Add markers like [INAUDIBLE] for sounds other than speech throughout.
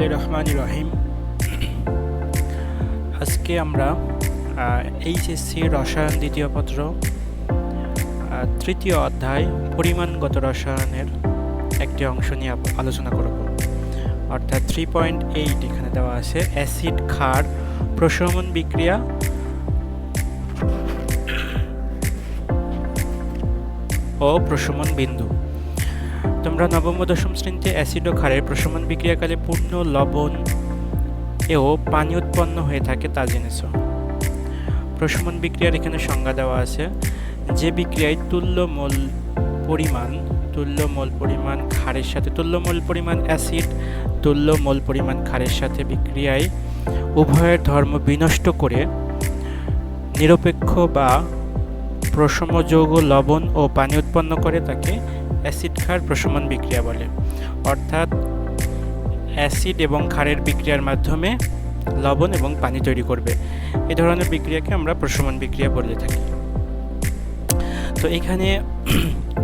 বিসমিল্লাহ রহমান রহিম। আজকে আমরা এইচএসসি রসায়ন দ্বিতীয় পত্র তৃতীয় অধ্যায় পরিমাণগত রসায়নের একটি অংশ নিয়ে আলোচনা করব। অর্থাৎ থ্রি পয়েন্ট এইট এখানে দেওয়া আছে, অ্যাসিড ক্ষার প্রশমন বিক্রিয়া। ও প্রশমন বিন্দু। তোমরা নবম ও দশম শ্রেণীতে অ্যাসিড ও ক্ষারের প্রশমন বিক্রিয়াকালে পূর্ণ লবণ এও পানি উৎপন্ন হয়ে থাকে তা জেনেছ। প্রশমন বিক্রিয়ার এখানে সংজ্ঞা দেওয়া আছে, যে বিক্রিয়ায় তুল্য মোল পরিমাণ তুল্য মোল পরিমাণ ক্ষারের সাথে তুল্য মোল পরিমাণ অ্যাসিড তুল্য মোল পরিমাণ ক্ষারের সাথে বিক্রিয়ায় উভয়ের ধর্ম বিনষ্ট করে নিরপেক্ষ বা প্রশম যৌগ লবণ ও পানি উৎপন্ন করে তাকে অ্যাসিড ক্ষার প্রশমন বিক্রিয়া বলে। অর্থাৎ অ্যাসিড এবং ক্ষারের বিক্রিয়ার মাধ্যমে লবণ এবং পানি তৈরি করবে। এই ধরনের বিক্রিয়াকে আমরা প্রশমন বিক্রিয়া বলে থাকি। তো এখানে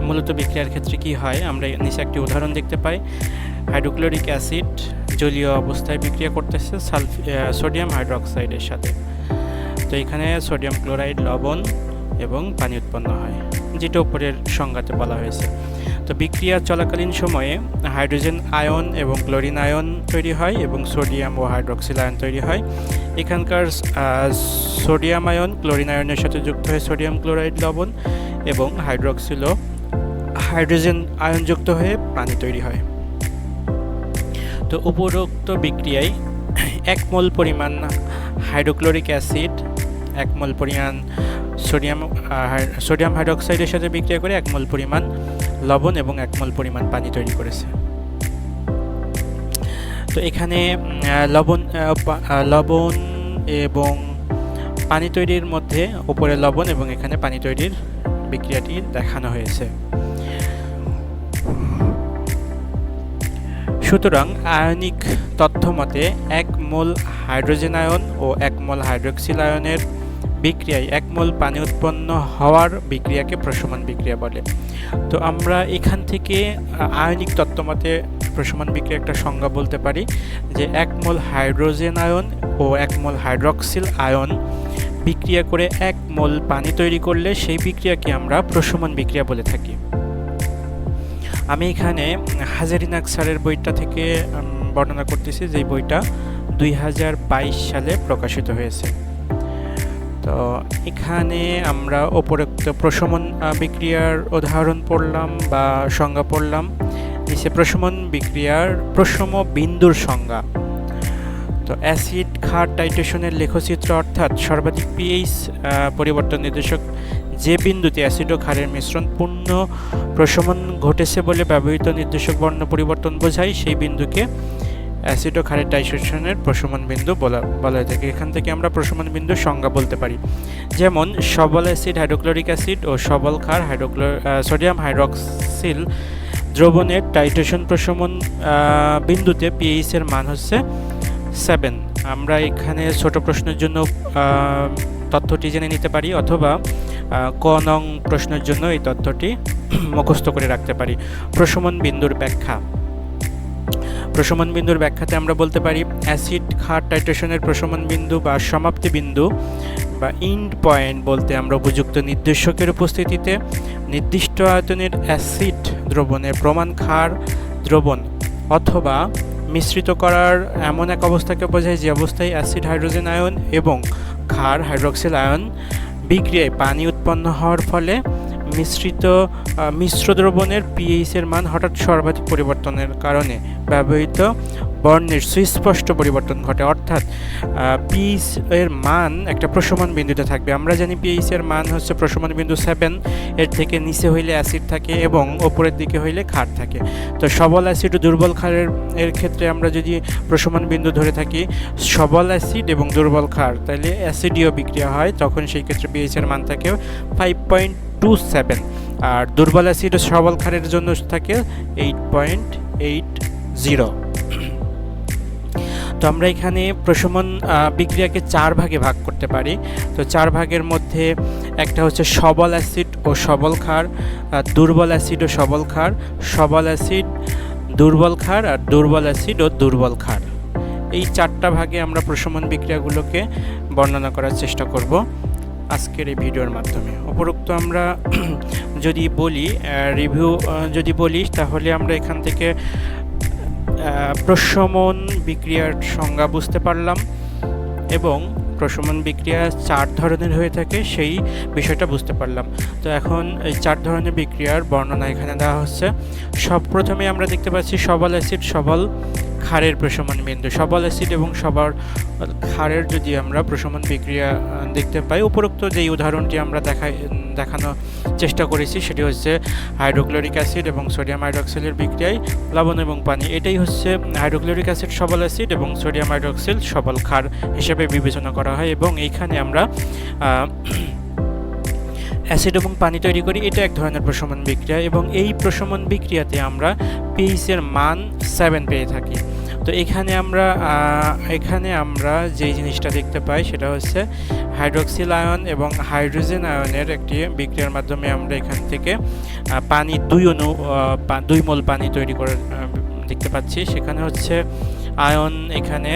মূলত বিক্রিয়ার ক্ষেত্রে কি হয়, আমরা নিচে একটি উদাহরণ দেখতে পাই। হাইড্রোক্লোরিক অ্যাসিড জলীয় অবস্থায় বিক্রিয়া করতেছে সালফ সোডিয়াম হাইড্রোক্সাইডের সাথে। তো এখানে সোডিয়াম ক্লোরাইড, লবণ এবং পানি উৎপন্ন হয়, যেটা উপরের সংজ্ঞাতে বলা হয়েছে। তো বিক্রিয়া চলাকালীন সময়ে হাইড্রোজেন আয়ন এবং ক্লোরিন আয়ন তৈরি হয় এবং সোডিয়াম ও হাইড্রক্সিল আয়ন তৈরি হয়। এখানকার সোডিয়াম আয়ন ক্লোরিন আয়নের সাথে যুক্ত হয়ে সোডিয়াম ক্লোরাইড লবণ এবং হাইড্রক্সিল ও হাইড্রোজেন আয়ন যুক্ত হয়ে পানি তৈরি হয়। তো উপরোক্ত বিক্রিয়ায় এক মোল পরিমাণ হাইড্রোক্লোরিক অ্যাসিড, এক মোল পরিমাণ সোডিয়াম সোডিয়াম হাইড্রক্সাইডের সাথে বিক্রিয়া করে এক মোল পরিমাণ লবণ এবং একমল পরিমাণ পানি তৈরি করেছে। তো এখানে লবণ লবণ এবং পানি তৈরির মধ্যে উপরে লবণ এবং এখানে পানি তৈরির বিক্রিয়াটি দেখানো হয়েছে। সুতরাং আয়নিক তথ্য মতে এক মোল হাইড্রোজেন আয়ন ও এক মোল হাইড্রোক্সিল আয়নের বিক্রিয়ায় এক মোল পানি উৎপন্ন হওয়ার বিক্রিয়াকে প্রশমন বিক্রিয়া বলে। তো আমরা এখান থেকে আয়নিক তত্ত্ব মতে প্রশমন বিক্রিয়া একটা সংজ্ঞা বলতে পারি যে এক মোল হাইড্রোজেন আয়ন ও এক মোল হাইড্রক্সিল আয়ন বিক্রিয়া করে এক মোল পানি তৈরি করলে সেই বিক্রিয়াকে আমরা প্রশমন বিক্রিয়া বলে থাকি। আমি এখানে হাজারিন আকসারের বইটা থেকে বর্ণনা করতেছি যে বইটা দুই হাজার বাইশ সালে প্রকাশিত হয়েছে। তো এখানে আমরা উপরোক্ত প্রশমন বিক্রিয়ার উদাহরণ পড়লাম বা সংজ্ঞা পড়লাম। নিচে প্রশমন বিক্রিয়ার প্রশম বিন্দুর সংজ্ঞা। তো অ্যাসিড ক্ষার টাইটেশনের লেখচিত্র অর্থাৎ সর্বাধিক পিএইচ পরিবর্তন নির্দেশক যে বিন্দুতে অ্যাসিড ও ক্ষারের মিশ্রণ পূর্ণ প্রশমন ঘটেছে বলে ব্যবহৃত নির্দেশক বর্ণ পরিবর্তন বোঝায়, সেই বিন্দুকে অ্যাসিড ও ক্ষারের ডাইসেশনের প্রশমন বিন্দু বলা বলা হয়ে থাকে। এখান থেকে আমরা প্রশমন বিন্দুর সংজ্ঞা বলতে পারি। যেমন, সবল অ্যাসিড হাইড্রোক্লোরিক অ্যাসিড ও সবল ক্ষার হাইড্রোক্লো সোডিয়াম হাইড্রক্সিল দ্রবণের টাইটেশন প্রশমন বিন্দুতে পিএইচ এর মান হচ্ছে সেভেন আমরা এখানে ছোট প্রশ্নের জন্য তথ্যটি জেনে নিতে পারি অথবা ক নং প্রশ্নের জন্য এই তথ্যটি [CLEARS THROAT] মুখস্থ করে রাখতে পারি। প্রশমন বিন্দুর ব্যাখ্যা। প্রশমন বিন্দুর ব্যাখ্যাতে আমরা বলতে পারি অ্যাসিড ক্ষার টাইট্রেশনের প্রশমন বিন্দু বা সমাপ্তি বিন্দু বা ইন্ড পয়েন্ট বলতে আমরা উপযুক্ত নির্দেশকের উপস্থিতিতে নির্দিষ্ট আয়তনের অ্যাসিড দ্রবণের প্রমাণ ক্ষার দ্রবণ অথবা মিশ্রিত করার এমন এক অবস্থাকে বোঝায় যে অবস্থায় অ্যাসিড হাইড্রোজেন আয়ন এবং ক্ষার হাইড্রক্সিল আয়ন বিক্রিয়ায় পানি উৎপন্ন হওয়ার ফলে মিশ্রিত মিশ্র দ্রবণের পিএইচ এর মান হঠাৎ সর্বাধিক পরিবর্তনের কারণে ব্যবহৃত বর্ণের সুস্পষ্ট পরিবর্তন ঘটে। অর্থাৎ পিএইচ এর মান একটা প্রশমন বিন্দুতে থাকবে। আমরা জানি পিএইচ এর মান হচ্ছে প্রশমন বিন্দু সেভেন এর থেকে নিচে হইলে অ্যাসিড থাকে এবং ওপরের দিকে হইলে ক্ষার থাকে। তো সবল অ্যাসিড ও দুর্বল ক্ষারের, এর ক্ষেত্রে আমরা যদি প্রশমন বিন্দু ধরে থাকি, সবল অ্যাসিড এবং দুর্বল ক্ষার তাহলে অ্যাসিডীয় বিক্রিয়া হয়, তখন সেই ক্ষেত্রে পিএইচ এর মান থাকে ফাইভ পয়েন্ট টু সেভেন আর দুর্বল অ্যাসিড ও সবল ক্ষারের জন্য থাকে এইট পয়েন্ট এইট জিরো তো আমরা এখানে প্রশমন বিক্রিয়াকে চার ভাগে ভাগ করতে পারি। তো চার ভাগের মধ্যে একটা হচ্ছে সবল অ্যাসিড ও সবল ক্ষার দুর্বল অ্যাসিড ও সবল ক্ষার, সবল অ্যাসিড দুর্বল ক্ষার, আর দুর্বল অ্যাসিড ও দুর্বল ক্ষার। এই চারটা ভাগে আমরা প্রশমন বিক্রিয়াগুলোকে বর্ণনা করার চেষ্টা করব। আজকের এই ভিডিওর মাধ্যমে। উপরোক্ত আমরা [CLEARS THROAT] যদি বলি রিভিউ যদি বলি, তাহলে আমরা এখান থেকে প্রশমন বিক্রিয়ার সংজ্ঞা বুঝতে পারলাম এবং প্রশমন বিক্রিয়া চার ধরনের হয়ে থাকে, সেই বিষয়টা বুঝতে পারলাম। তো এখন এই চার ধরনের বিক্রিয়ার বর্ণনা এখানে দেওয়া হচ্ছে। সব প্রথমে আমরা দেখতে পাচ্ছি সবল অ্যাসিড, সবল ক্ষারের প্রশমন বিন্দু। সবল অ্যাসিড এবং সবার ক্ষারের যদি আমরা প্রশমন বিক্রিয়া দেখতে পাই। উপরোক্ত যেই উদাহরণটি আমরা দেখাই, দেখানোর চেষ্টা করেছি সেটি হচ্ছে হাইড্রোক্লোরিক অ্যাসিড এবং সোডিয়াম হাইড্রক্সিলের বিক্রিয়ায় লবণ এবং পানি। এটাই হচ্ছে হাইড্রোক্লোরিক অ্যাসিড সবল অ্যাসিড এবং সোডিয়াম হাইড্রক্সিল সবল ক্ষার হিসেবে বিবেচনা করা হয় এবং এইখানে আমরা অ্যাসিড এবং পানি তৈরি করি। এটা এক ধরনের প্রশমন বিক্রিয়া এবং এই প্রশমন বিক্রিয়াতে আমরা পিএইচের মান সেভেন পেয়ে থাকি। তো এখানে আমরা এখানে আমরা যেই জিনিসটা দেখতে পাই সেটা হচ্ছে হাইড্রোক্সিল আয়ন এবং হাইড্রোজেন আয়নের একটি বিক্রিয়ার মাধ্যমে আমরা এখান থেকে পানি দুই অনু দুই মোল পানি তৈরি করে দেখতে পাচ্ছি। সেখানে হচ্ছে আয়ন এখানে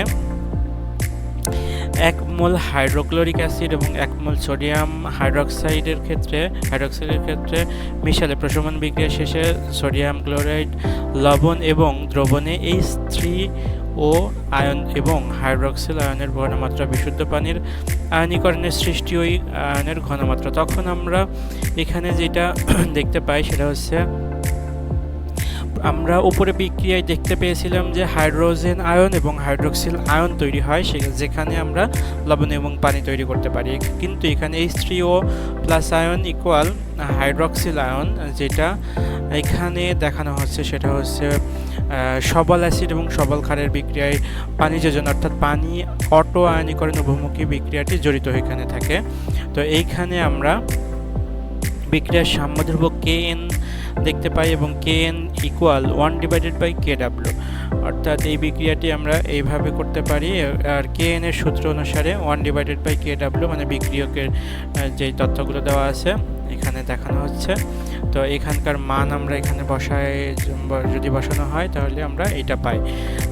এক মোল হাইড্রোক্লোরিক অ্যাসিড এবং এক মোল সোডিয়াম হাইড্রক্সাইডের ক্ষেত্রে হাইড্রক্সাইডের ক্ষেত্রে মিশালে প্রশমন বিক্রিয়া শেষে সোডিয়াম ক্লোরাইড, লবণ এবং দ্রবণে এইচ থ্রি ও আয়ন এবং হাইড্রক্সিল আয়নের ঘনমাত্রা বিশুদ্ধ পানির আয়নীকরণের সৃষ্টি ওই আয়নের ঘনমাত্রা। তখন আমরা এখানে যেটা [CLEARS THROAT] দেখতে পাই সেটা হচ্ছে আমরা উপরে বিক্রিয়ায় দেখতে পেয়েছিলাম যে হাইড্রোজেন আয়ন এবং হাইড্রোক্সিল আয়ন তৈরি হয়, সে যেখানে আমরা লবণ এবং পানি তৈরি করতে পারি। কিন্তু এখানে H three O plus ion equal hydroxyl ion যেটা এখানে দেখানো হচ্ছে, সেটা হচ্ছে সবল অ্যাসিড এবং সবল ক্ষারের বিক্রিয়ায় পানি যোজন, অর্থাৎ পানি অটো আয়নীকরণ উভমুখী বিক্রিয়াটি জড়িত এখানে থাকে। তো এইখানে আমরা বিক্রিয়ার সাম্যধ্রুব কে এন দেখতে পাই এবং K N equal one divided by K W অর্থাৎ এই বিক্রিয়াটি আমরা এইভাবে করতে পারি, আর কে এন এর সূত্র অনুসারে one divided by K W মানে বিক্রিয়কের যে তথ্যগুলো দেওয়া আছে। এখানে দেখানো হচ্ছে। তো এখানকার মান আমরা এখানে বসায় যদি বসানো হয় তাহলে আমরা এটা পাই।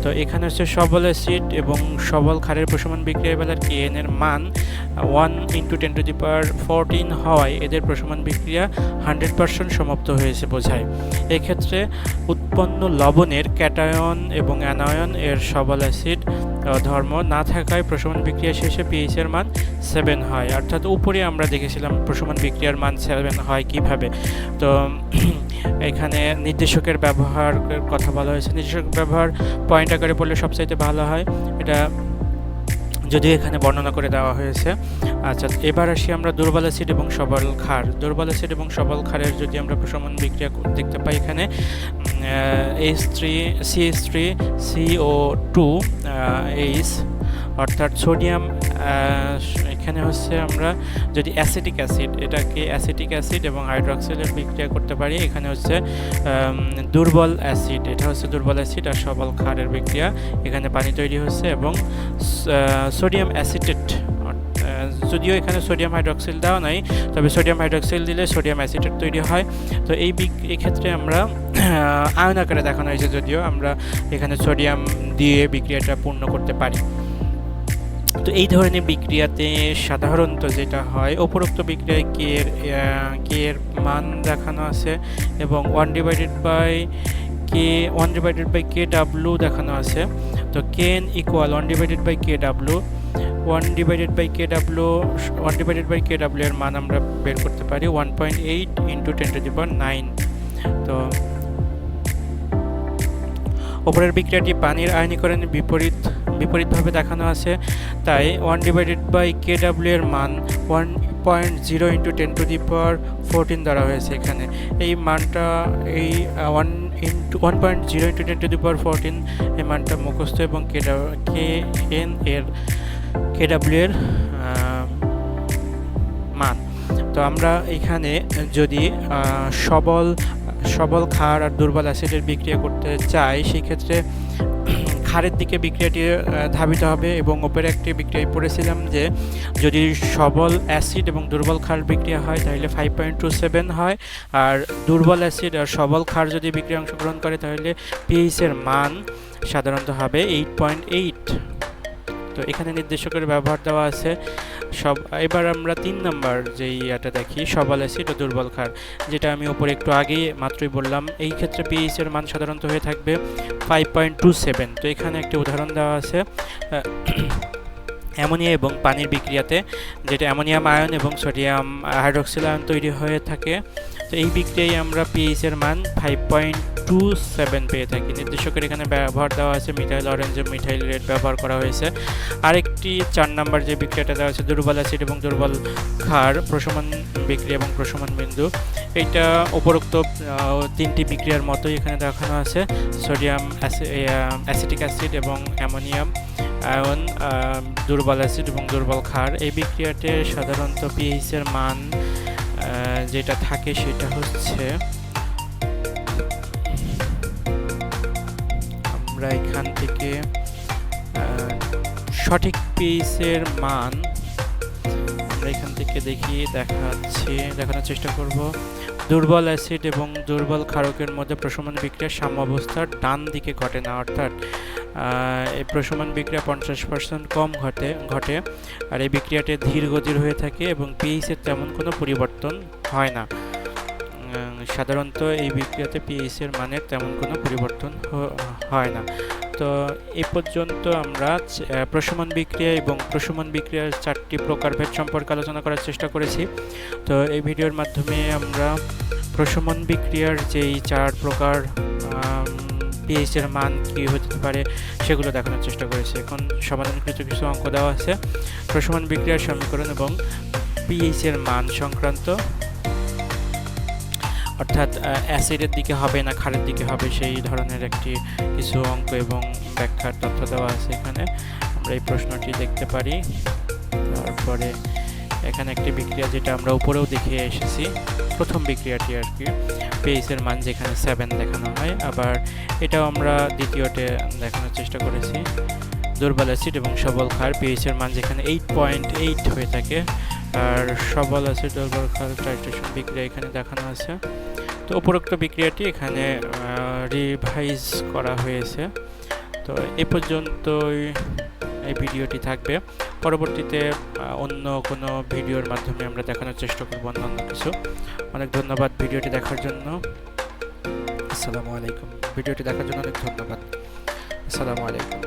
তো এখানে হচ্ছে সবল অ্যাসিড এবং সবল ক্ষারের প্রশমন বিক্রিয়া বেলার কে, এন এর মান one into ten to the power fourteen হওয়ায় এদের প্রশমন বিক্রিয়া হান্ড্রেড পার্সেন্ট সমাপ্ত হয়েছে বোঝায়। এক্ষেত্রে উৎপন্ন লবণের ক্যাটায়ন এবং অ্যানায়ন এর সবল অ্যাসিড ধর্ম না থাকায় প্রশমন বিক্রিয়া শেষে পিএইচ এর মান সেভেন হয়। অর্থাৎ উপরে আমরা দেখেছিলাম প্রশমন বিক্রিয়ার মান সেভেন হয় কীভাবে। তো [CLEARS THROAT] এখানে নির্দেশকের ব্যবহার কথা বলা হয়েছে। নির্দেশক ব্যবহার পয়েন্ট আকারে পড়লে সবচাইতে ভালো হয়। এটা যদিও এখানে বর্ণনা করে দেওয়া হয়েছে। আচ্ছা এবার আসি আমরা দুর্বল অ্যাসিড এবং সবল ক্ষার। দুর্বল অ্যাসিড এবং সবল ক্ষারের যদি আমরা প্রশমন বিক্রিয়া দেখতে পাই এখানে H three C H three CO two H অর্থাৎ সোডিয়াম এখানে হচ্ছে আমরা যদি অ্যাসিটিক অ্যাসিড, এটাকে অ্যাসিটিক অ্যাসিড এবং হাইড্রক্সিলের বিক্রিয়া করতে পারি, এখানে হচ্ছে দুর্বল অ্যাসিড, এটা হচ্ছে দুর্বল অ্যাসিড আর সবল ক্ষারের বিক্রিয়া, এখানে পানি তৈরি হচ্ছে এবং সোডিয়াম অ্যাসিটেট যদিও এখানে সোডিয়াম হাইড্রক্সিল দেওয়া নাই, তবে সোডিয়াম হাইড্রক্সিল দিলে সোডিয়াম অ্যাসিটেট তৈরি হয়। তো এই ক্ষেত্রে আমরা আয়ন আকারে দেখানো হয়েছে যদিও আমরা এখানে সোডিয়াম দিয়ে বিক্রিয়াটা পূর্ণ করতে পারি। তো এই ধরনের বিক্রিয়াতে সাধারণত যেটা হয়, উপরোক্ত বিক্রিয়ায় কে এর কে এর মান দেখানো আছে এবং one divided by K one divided by K W দেখানো আছে। তো K N equal one divided by K W one divided by K W one divided by K W এর মান আমরা বের করতে পারি one point eight into ten to the power nine তো ওপরের বিক্রিয়াটি পানির আয়নীকরণের বিপরীত বিপরীতভাবে দেখানো আছে। তাই one divided by K W এর মান one point zero into ten to the power fourteen ধরা হয়েছে এখানে। এই মানটা, এই one into one point zero into ten to the power fourteen এই মানটা মুখস্থ এবং কে কে এন এর কে ডাব্লিউ এর মান। তো আমরা এখানে যদি সবল সবল ক্ষার আর দুর্বল অ্যাসিডের বিক্রিয়া করতে চাই, সেই ক্ষারের দিকে বিক্রিয়াটি ধাবিত হবে এবং ওপরে একটি বিক্রিয়ায় পড়েছিলাম যে যদি সবল অ্যাসিড এবং দুর্বল খার বিক্রিয়া হয়, তাহলে ফাইভ পয়েন্ট টু সেভেন হয়। আর দুর্বল অ্যাসিড আর সবল খার যদি বিক্রিয়া অংশগ্রহণ করে, তাহলে পিএইচের মান সাধারণত হবে এইট পয়েন্ট এইট তো এখানে নির্দেশকের ব্যবহার দেওয়া আছে। সব, এবার আমরা তিন নাম্বার যেই ইয়াটা দেখি, সবাল অ্যাসিড ও দুর্বল ক্ষার যেটা আমি ওপরে একটু আগেই মাত্রই বললাম। এই ক্ষেত্রে পিএইচ এর মান সাধারণত হয়ে থাকবে ফাইভ পয়েন্ট টু সেভেন তো এখানে একটি উদাহরণ দেওয়া আছে। অ্যামোনিয়া এবং পানির বিক্রিয়াতে, যেটা অ্যামোনিয়াম, আয়ন এবং সোডিয়াম হাইড্রোক্সিল আয়ন তৈরি হয়ে থাকে। তো এই বিক্রিয়ায় আমরা পিএইচ এর মান ফাইভ পয়েন্ট টু সেভেন পেয়ে থাকি। নির্দেশকের এখানে ব্যবহার দেওয়া আছে মিথাইল অরেঞ্জ মিথাইল রেড ব্যবহার করা হয়েছে। আরেকটি চার নাম্বার যে বিক্রিয়াটা দেওয়া আছে দুর্বল অ্যাসিড এবং দুর্বল ক্ষার, প্রশমন বিক্রিয়া এবং প্রশমন বিন্দু। এইটা উপরোক্ত তিনটি বিক্রিয়ার মতোই এখানে দেখানো আছে। সোডিয়াম অ্যাসিটিক অ্যাসিড এবং অ্যামোনিয়াম। আয়ন দুর্বল অ্যাসিড এবং দুর্বল ক্ষার। এই বিক্রিয়াতে সাধারণত পিএইচ এর মান যেটা থাকে সেটা হচ্ছে আমরা এখান থেকে সঠিক পিএইচ এর মান আমরা এখান থেকে দেখি দেখাচ্ছি, দেখানোর চেষ্টা করব। দুর্বল অ্যাসিড এবং দুর্বল ক্ষারকের মধ্যে প্রশমন বিক্রিয়া সাম্যাবস্থার ডান দিকে ঘটে না, অর্থাৎ এই প্রশমন বিক্রিয়া পঞ্চাশ পার্সেন্ট কম ঘটে ঘটে, আর এই বিক্রিয়াটি ধীর গতির হয়ে থাকে এবং পিএইচের তেমন কোনো পরিবর্তন হয় না। সাধারণত এই বিক্রিয়াতে পিএইচের মানের তেমন কোনো পরিবর্তন হয় না। তো এ পর্যন্ত আমরা প্রশমন বিক্রিয়া এবং প্রশমন বিক্রিয়ার চারটি প্রকারভেদ সম্পর্কে আলোচনা করার চেষ্টা করেছি। তো এই ভিডিওর মাধ্যমে আমরা প্রশমন বিক্রিয়ার যেই চার প্রকার পিএইচের মান কী হতে পারে সেগুলো দেখানোর চেষ্টা করেছি। এখন সমাধানকৃত কিছু অঙ্ক দেওয়া আছে। প্রশমন বিক্রিয়ার সমীকরণ এবং পিএইচ এর মান সংক্রান্ত অর্থাৎ অ্যাসিডের দিকে হবে না ক্ষারের দিকে হবে সেই ধরনের একটি কিছু অঙ্ক এবং ব্যাখ্যার তথ্য দেওয়া আছে এখানে। আমরা এই প্রশ্নটি দেখতে পারি। তারপরে এখানে একটি বিক্রিয়া যেটা আমরা উপরেও দেখে এসেছি। প্রথম বিক্রিয়াটি আর কি। পেইসের মান যেখানে সেভেন দেখানো হয়। আবার এটাও আমরা দ্বিতীয়তে দেখানোর চেষ্টা করেছি। দুর্বল অ্যাসিড এবং সবল ক্ষার পিএইচের মান যেখানে এইট পয়েন্ট এইট হয়ে থাকে। আর সবল অ্যাসিড দুর্বল ক্ষার টাইট্রেশন বিক্রিয়া এখানে দেখানো আছে। তো উপরোক্ত বিক্রিয়াটি এখানে রিভাইজ করা হয়েছে। তো এ পর্যন্তই এই ভিডিওটি থাকবে। পরবর্তীতে অন্য কোনো ভিডিওর মাধ্যমে আমরা দেখানোর চেষ্টা করব অন্যান্য কিছু। অনেক ধন্যবাদ ভিডিওটি দেখার জন্য। আসসালামু আলাইকুম। ভিডিওটি দেখার জন্য অনেক ধন্যবাদ। আসসালামু আলাইকুম।